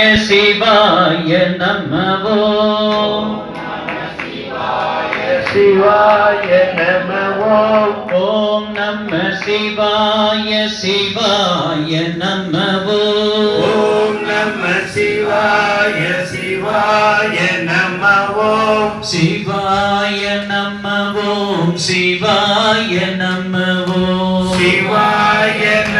சிவாய நமவோ. சிவாய நமவோ. ஓம் நம சிவாய சிவாய நமவோ. ஓம் நம சிவாய சிவாய நமவோ. சிவாய நமவோம் சிவாய நமவோ. சிவாய நமவோம்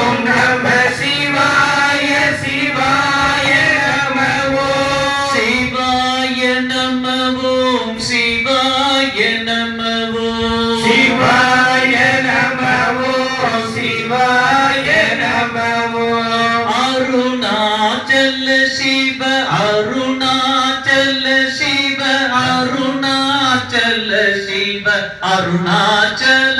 சிவாய நமவோம் சிவாய நமவோம். சிவாய நமவோம் சிவாய நமவோம். அருணாச்சல சிவ அருணாச்சல சிவ அருணாச்சல சிவ அருணாச்சல